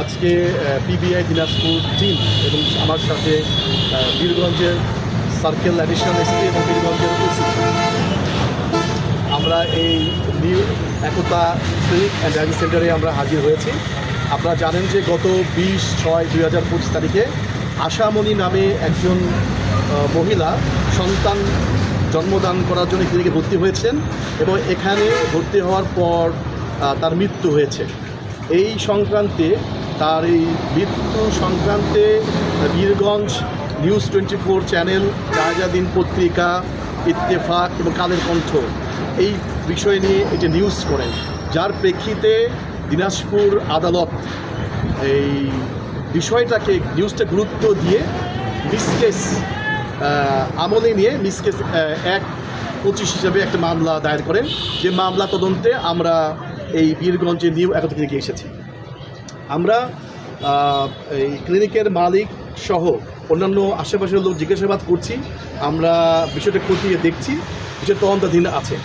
আজকে PBI Dinajpur team এবং আমার সাথে বীরগঞ্জের সার্কেল অ্যাডিশনাল এসপি এবং বীরগঞ্জের আমরা এই new Ekta clinic and dialysis সেন্টারে আমরা হাজির হয়েছি। আপনারা জানেন যে গত বিশ ছয় দুই হাজার পঁচিশ তারিখে আশামণি নামে একজন মহিলা সন্তান জন্মদান করার জন্য ক্লিনিকে ভর্তি হয়েছেন এবং এখানে ভর্তি হওয়ার পর তার মৃত্যু হয়েছে। এই সংক্রান্তে তার এই মৃত্যু সংক্রান্তে Birganj news twenty four channel জাহাজাদিন পত্রিকা, ইত্তেফাক এবং কালের কণ্ঠ এই বিষয় নিয়ে এটি নিউজ করেন। যার প্রেক্ষিতে দিনাজপুর আদালত এই বিষয়টাকে, নিউজটা গুরুত্ব দিয়ে মিসকেস আমলে নিয়ে মিসকেস এক পঁচিশ হিসাবে একটা মামলা দায়ের করেন। যে মামলা তদন্তে আমরা এই বীরগঞ্জে নিউ একতা থেকে এসেছি। আমরা এই ক্লিনিকের মালিক সহ অন্যান্য আশেপাশের লোক জিজ্ঞাসাবাদ করছি আমরা বিষয়টা খতিয়ে দেখছি বিষয় তদন্তাধীন আছে।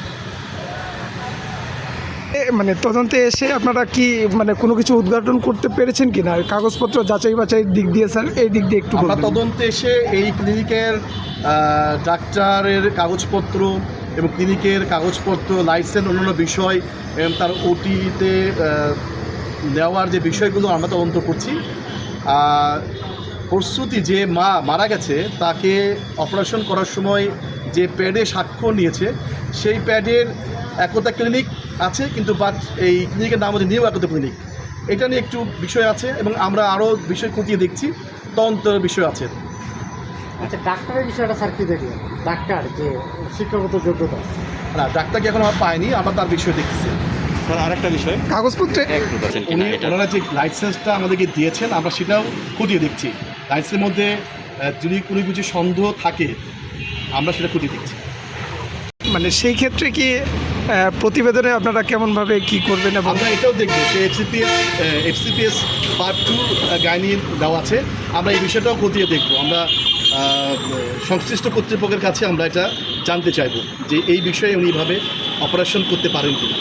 মানে তদন্তে এসে আপনারা কি মানে কোনো কিছু উদ্ঘাটন করতে পেরেছেন কি না কাগজপত্র যাচাই বাছাই দিক দিয়ে স্যার এই দিক দিয়ে একটু আমরা তদন্তে এসে এই ক্লিনিকের ডাক্তারের কাগজপত্র এবং ক্লিনিকের কাগজপত্র লাইসেন্স অন্যান্য বিষয় এবং তার ওটিতে নেওয়ার যে বিষয়গুলো আমরা তদন্ত করছি আর প্রস্তুতি যে মা মারা গেছে তাকে অপারেশন করার সময় যে প্যাডে সাক্ষ্য নিয়েছে সেই প্যাডের একতা ক্লিনিক আছে কিন্তু বাট এই ক্লিনিকের নাম হচ্ছে নিউ একতা ক্লিনিক। এটা নিয়ে একটু বিষয় আছে এবং আমরা আরও বিষয় খতিয়ে দেখছি তদন্তের বিষয় আছে। আচ্ছা ডাক্তারের বিষয়টা স্যার কি দেখলেন? ডাক্তার যে শিক্ষাগত যোগ্যতা। না ডাক্তারকে এখন আমরা পাইনি আমরা তার বিষয় দেখতেছি। স্যার আরেকটা বিষয়। কাগজপত্রে? উনি ওনারা যে লাইসেন্সটা আমাদেরকে দিয়েছেন আমরা সেটাও খতিয়ে দেখছি। লাইসেন্সের মধ্যে যদি কোনো কিছু সন্দেহ থাকে আমরা সেটা খতিয়ে দেখছি। মানে সেই ক্ষেত্রে কি প্রতিবেদনে আপনারা কেমনভাবে কি করবেন এবং আমরা এটাও দেখব যে FCPS FCPS part two gynae দেওয়া আছে। আমরা এই বিষয়টাও খতিয়ে দেখব। আমরা সংশ্লিষ্ট কর্তৃপক্ষের কাছে আমরা এটা জানতে চাইব যে এই বিষয়ে উনিভাবে অপারেশন করতে পারেন কিনা।